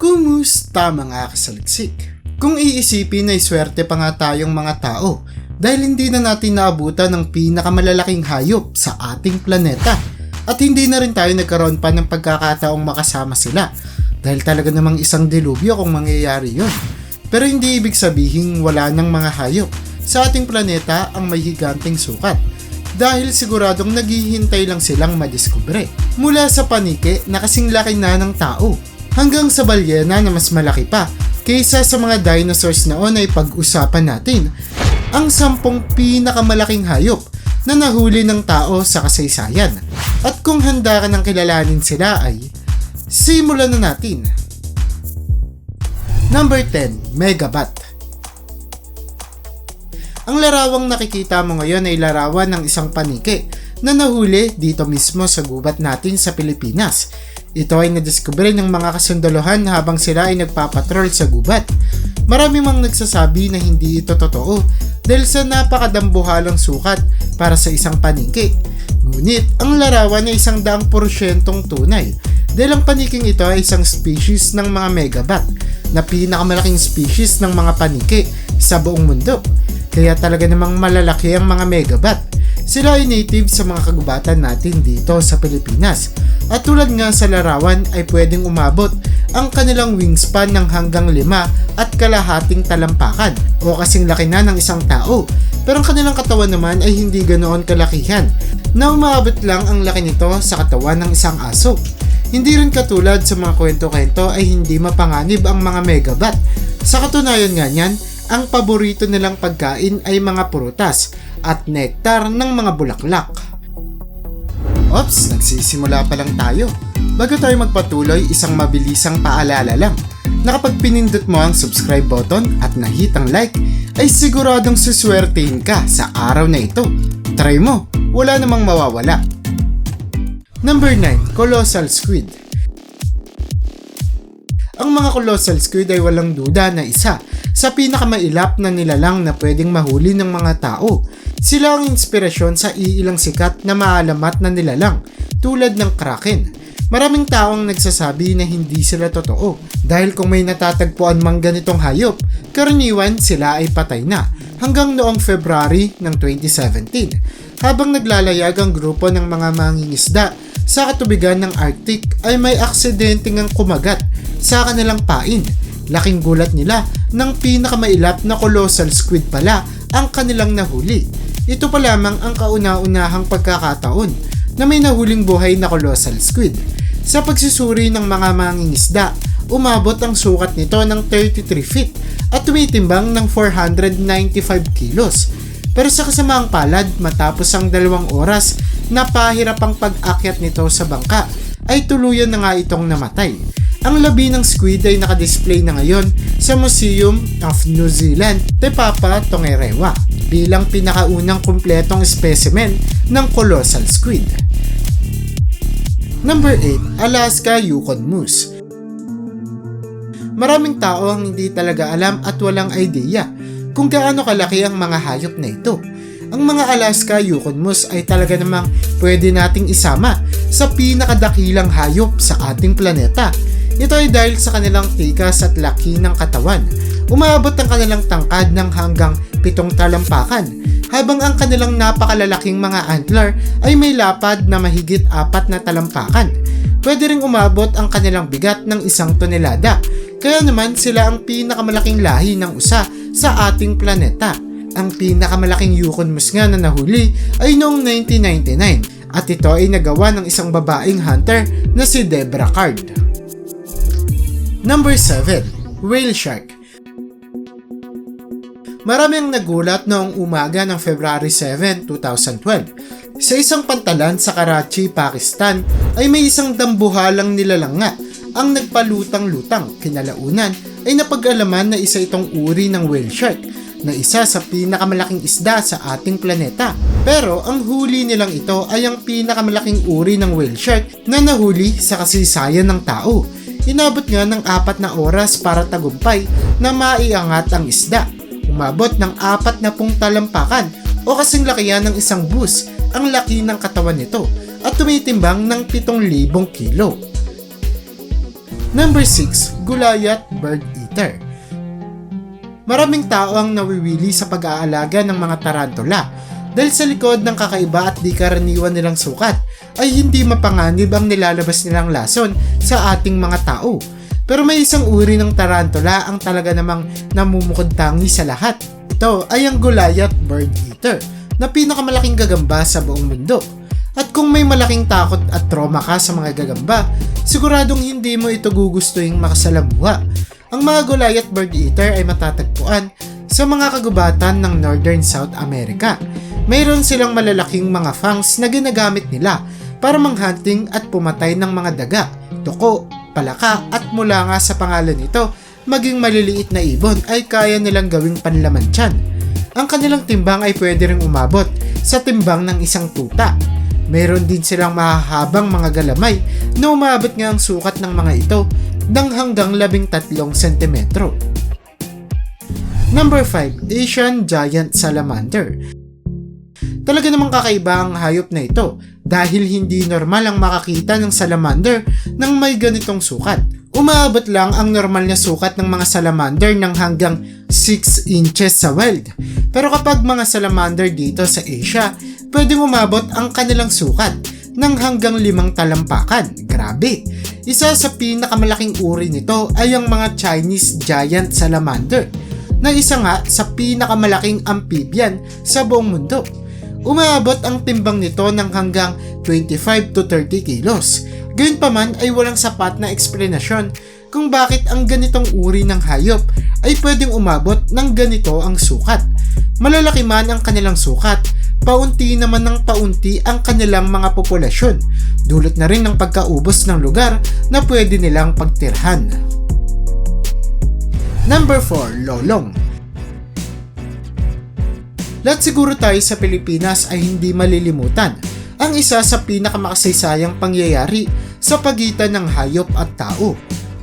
Kumusta mga kasaliksik? Kung iisipin ay swerte pa nga tayong mga tao dahil hindi na natin naabutan ng pinakamalalaking hayop sa ating planeta at hindi na rin tayo nagkaroon pa ng pagkakataong makasama sila dahil talaga namang isang dilubyo kung mangyayari yun. Pero hindi ibig sabihin wala ng mga hayop sa ating planeta ang may higanting sukat dahil siguradong naghihintay lang silang madiskubre. Mula sa panike na kasing laki na ng tao hanggang sa balyena na mas malaki pa kaysa sa mga dinosaurs noon ay pag-usapan natin ang sampung pinakamalaking hayop na nahuli ng tao sa kasaysayan. At kung handa ka ng kilalanin sila ay simulan na natin. Number 10, Megabat. Ang larawang nakikita mo ngayon ay larawan ng isang panike na nahuli dito mismo sa gubat natin sa Pilipinas. Ito ay nadiskubre ng mga kasundalohan habang sila ay nagpapatrol sa gubat. Marami mang nagsasabi na hindi ito totoo dahil sa napakadambuhalang sukat para sa isang panike. Ngunit ang larawan ay isang daang porsyentong tunay dahil ang paniking ito ay isang species ng mga megabat na pinakamalaking species ng mga panike sa buong mundo. Kaya talaga namang malalaki ang mga megabat. Sila ay native sa mga kagubatan natin dito sa Pilipinas. At tulad nga sa larawan ay pwedeng umabot ang kanilang wingspan ng hanggang lima at kalahating talampakan o kasing laki na ng isang tao. Pero ang kanilang katawan naman ay hindi ganoon kalakihan na umabot lang ang laki nito sa katawan ng isang aso. Hindi rin katulad sa mga kwento-kwento ay hindi mapanganib ang mga megabat. Sa katunayan nga niyan, ang paborito nilang pagkain ay mga prutas at nektar ng mga bulaklak. Ops, nagsisimula pa lang tayo. Bago tayo magpatuloy, isang mabilisang paalala lang. Na pinindot mo ang subscribe button at nahit ang like, ay siguradong suswertehin ka sa araw na ito. Try mo, wala namang mawawala. Number 9, Colossal Squid. Ang mga colossal squid ay walang duda na isa sa pinakamailap na nilalang na pwedeng mahuli ng mga tao. Sila ang inspirasyon sa iilang sikat na maalamat na nilalang tulad ng kraken. Maraming taong nagsasabi na hindi sila totoo dahil kung may natatagpuan mang ganitong hayop, karaniwan sila ay patay na hanggang noong February ng 2017. Habang naglalayag ang grupo ng mga mangingisda sa katubigan ng Arctic ay may aksidente ngang kumagat sa kanilang pain. Laking gulat nila nang pinakamailap na colossal squid pala ang kanilang nahuli. Ito pa lamang ang kauna-unahang pagkakataon na may nahuling buhay na colossal squid. Sa pagsusuri ng mga mangingisda, umabot ang sukat nito ng 33 feet at tumitimbang ng 495 kilos. Pero sa kasamaang palad, matapos ang dalawang oras na pahirapang pag-akyat nito sa bangka, ay tuluyan na nga itong namatay. Ang labi ng squid ay nakadisplay na ngayon sa Museum of New Zealand Te Papa Tongarewa bilang pinakaunang kumpletong specimen ng colossal squid. Number 8, Alaska Yukon Moose. Maraming tao ang hindi talaga alam at walang idea kung gaano kalaki ang mga hayop na ito. Ang mga Alaska Yukon Moose ay talaga namang pwede nating isama sa pinakadakilang hayop sa ating planeta. Ito ay dahil sa kanilang tikas at laki ng katawan. Umabot ang kanilang tangkad ng hanggang pitong talampakan, habang ang kanilang napakalalaking mga antler ay may lapad na mahigit apat na talampakan. Pwede ring umabot ang kanilang bigat ng isang tonelada, kaya naman sila ang pinakamalaking lahi ng usa sa ating planeta. Ang pinakamalaking Yukon Moose nga na nahuli ay noong 1999 at ito ay nagawa ng isang babaeng hunter na si Debra Card. Number 7. Whale Shark Marami ang nagulat noong umaga ng February 7, 2012. Sa isang pantalan sa Karachi, Pakistan ay may isang dambuhalang nilalanga ang nagpalutang-lutang kinalaunan ay napag-alaman na isa itong uri ng whale shark na isa sa pinakamalaking isda sa ating planeta. Pero ang huli nilang ito ay ang pinakamalaking uri ng whale shark na nahuli sa kasaysayan ng tao. Inabot nga ng apat na oras para tagumpay na maiangat ang isda. Umabot ng apat na pung talampakan o kasing lakihan ng isang bus ang laki ng katawan nito at tumitimbang ng 7,000 kilo. Number 6, Gulayat Bird Eater. Maraming tao ang nawiwili sa pag-aalaga ng mga tarantula dahil sa likod ng kakaiba at di karaniwan nilang sukat ay hindi mapanganib ang nilalabas nilang lason sa ating mga tao. Pero may isang uri ng tarantula ang talaga namang namumukod tangi sa lahat. Ito ay ang Gulayat Bird Eater na pinakamalaking gagamba sa buong mundo. At kung may malaking takot at trauma ka sa mga gagamba, siguradong hindi mo ito gugustuhin makasalamuha. Ang mga Gulayat Bird Eater ay matatagpuan sa mga kagubatan ng Northern South America. Mayroon silang malalaking mga fangs na ginagamit nila para manghunting at pumatay ng mga daga, tuko, palaka at mula nga sa pangalan nito, maging maliliit na ibon ay kaya nilang gawing panlaman tiyan. Ang kanilang timbang ay pwede ring umabot sa timbang ng isang tuta. Meron din silang mahahabang mga galamay na umabot nga ang sukat ng mga ito ng hanggang 13 cm. Number 5, Asian Giant Salamander. Talaga namang kakaiba ang hayop na ito dahil hindi normal ang makakita ng salamander ng may ganitong sukat. Umaabot lang ang normal na sukat ng mga salamander ng hanggang 6 inches sa wild. Pero kapag mga salamander dito sa Asia, pwedeng umabot ang kanilang sukat ng hanggang limang talampakan. Grabe! Isa sa pinakamalaking uri nito ay ang mga Chinese giant salamander na isa nga sa pinakamalaking amphibian sa buong mundo. Umaabot ang timbang nito ng hanggang 25 to 30 kilos. Gayunpaman ay walang sapat na eksplanasyon kung bakit ang ganitong uri ng hayop ay pwedeng umabot ng ganito ang sukat. Malalaki man ang kanilang sukat, paunti naman ng paunti ang kanilang mga populasyon, dulot na rin ng pagkaubos ng lugar na pwede nilang pagtirhan. Number 4, Lolong. Lahat siguro tayo sa Pilipinas ay hindi malilimutan ang isa sa pinakamakasaysayang pangyayari sa pagitan ng hayop at tao.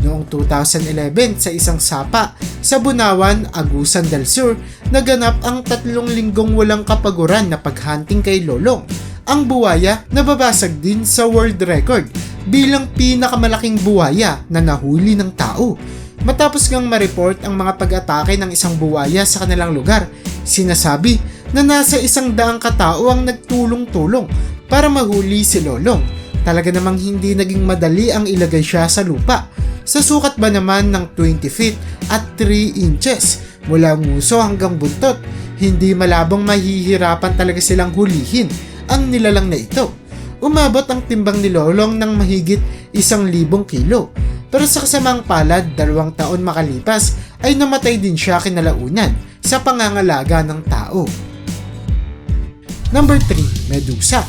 Noong 2011 sa isang sapa sa Bunawan, Agusan del Sur, naganap ang tatlong linggong walang kapaguran na paghunting kay Lolong. Ang buwaya nababasag din sa world record bilang pinakamalaking buwaya na nahuli ng tao. Matapos ngang ma-report ang mga pag-atake ng isang buwaya sa kanilang lugar, sinasabi na nasa isang daang katao ang nagtulong-tulong para mahuli si Lolong. Talaga namang hindi naging madali ang ilagay siya sa lupa. Sa sukat ba naman ng 20 feet at 3 inches mula nguso hanggang buntot, hindi malabong mahihirapan talaga silang hulihin ang nilalang na ito. Umabot ang timbang ni Lolong ng mahigit isang libong kilo. Pero sa kasamang palad, dalawang taon makalipas ay namatay din siya kinalaunan sa pangangalaga ng tao. Number 3, Medusa.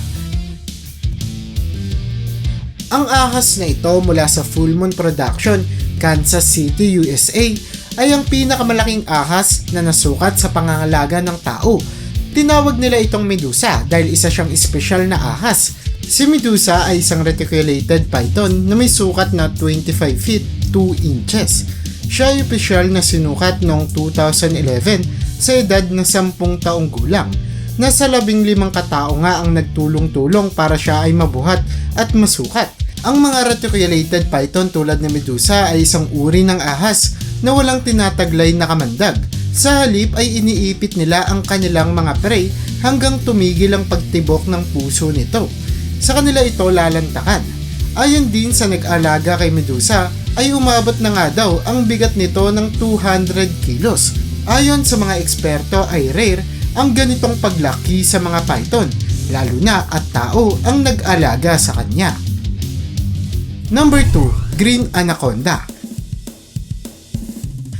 Ang ahas na ito mula sa Full Moon Production, Kansas City, USA ay ang pinakamalaking ahas na nasukat sa pangangalaga ng tao. Tinawag nila itong Medusa dahil isa siyang espesyal na ahas. Si Medusa ay isang reticulated python na may sukat na 25 feet 2 inches. Siya ay opisyal na sinukat noong 2011 sa edad na 10 taong gulang. Nasa labing limang katao nga ang nagtulong-tulong para siya ay mabuhat at masukat. Ang mga reticulated python tulad ng Medusa ay isang uri ng ahas na walang tinataglay na kamandag. Sa halip ay iniipit nila ang kanilang mga prey hanggang tumigil ang pagtibok ng puso nito. Sa kanila ito lalantakan. Ayon din sa nag-alaga kay Medusa ay umabot na nga daw ang bigat nito ng 200 kilos. Ayon sa mga eksperto ay rare ang ganitong paglaki sa mga python, lalo na at tao ang nag-alaga sa kanya. Number 2, Green Anaconda.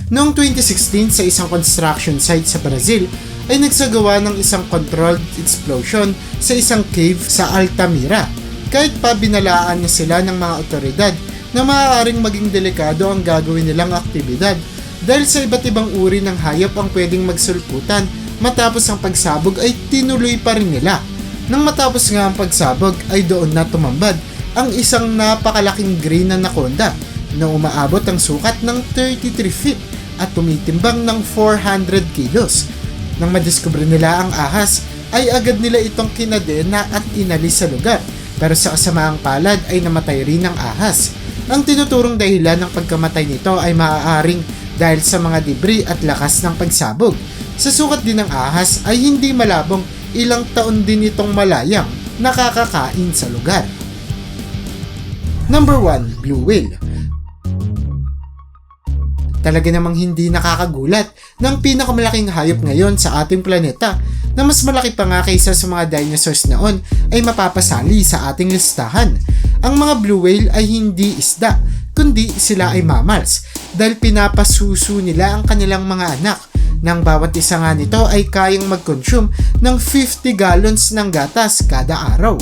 Noong 2016 sa isang construction site sa Brazil ay nagsagawa ng isang controlled explosion sa isang cave sa Altamira. Kahit pa binalaan na sila ng mga otoridad na maaaring maging delikado ang gagawin nilang aktibidad dahil sa iba't ibang uri ng hayop ang pwedeng magsulputan matapos ang pagsabog ay tinuloy pa rin nila. Nang matapos nga ang pagsabog ay doon na tumambad ang isang napakalaking green anaconda na umaabot ang sukat ng 33 feet at tumitimbang ng 400 kilos. Nang madiskubre nila ang ahas, ay agad nila itong kinadena at inalis sa lugar. Pero sa kasamaang palad ay namatay rin ang ahas. Ang tinuturong dahilan ng pagkamatay nito ay maaaring dahil sa mga debris at lakas ng pagsabog. Sa sukat din ng ahas ay hindi malabong ilang taon din itong malayang nakakakain sa lugar. Number 1, Blue Whale. Talaga namang hindi nakakagulat ng pinakamalaking hayop ngayon sa ating planeta na mas malaki pa nga kaysa sa mga dinosaurs noon ay mapapasali sa ating listahan. Ang mga blue whale ay hindi isda, kundi sila ay mammals dahil pinapasuso nila ang kanilang mga anak nang bawat isa nga nito ay kayang mag-consume ng 50 gallons ng gatas kada araw.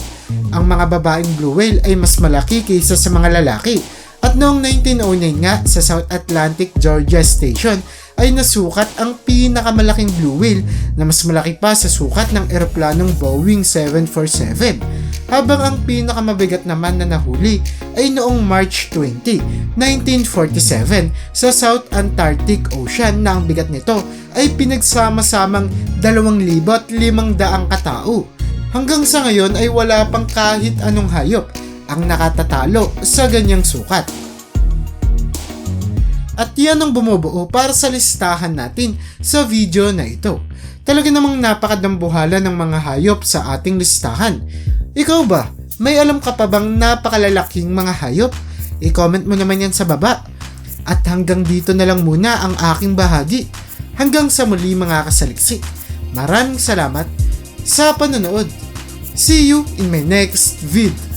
Ang mga babaeng blue whale ay mas malaki kaysa sa mga lalaki at noong 1909 nga sa South Atlantic Georgia Station ay nasukat ang pinakamalaking blue whale na mas malaki pa sa sukat ng eroplanong Boeing 747 habang ang pinakamabigat naman na nahuli ay noong March 20, 1947 sa South Antarctic Ocean na ang bigat nito ay pinagsama-samang 2,500 katao. Hanggang sa ngayon ay wala pang kahit anong hayop ang nakatatalo sa ganyang sukat. At yan ang bumubuo para sa listahan natin sa video na ito. Talaga namang napakadambuhala ng mga hayop sa ating listahan. Ikaw ba? May alam ka pa bang napakalalaking mga hayop? I-comment mo naman yan sa baba. At hanggang dito na lang muna ang aking bahagi. Hanggang sa muli mga kasaliksik. Maraming salamat sa panonood. See you in my next vid.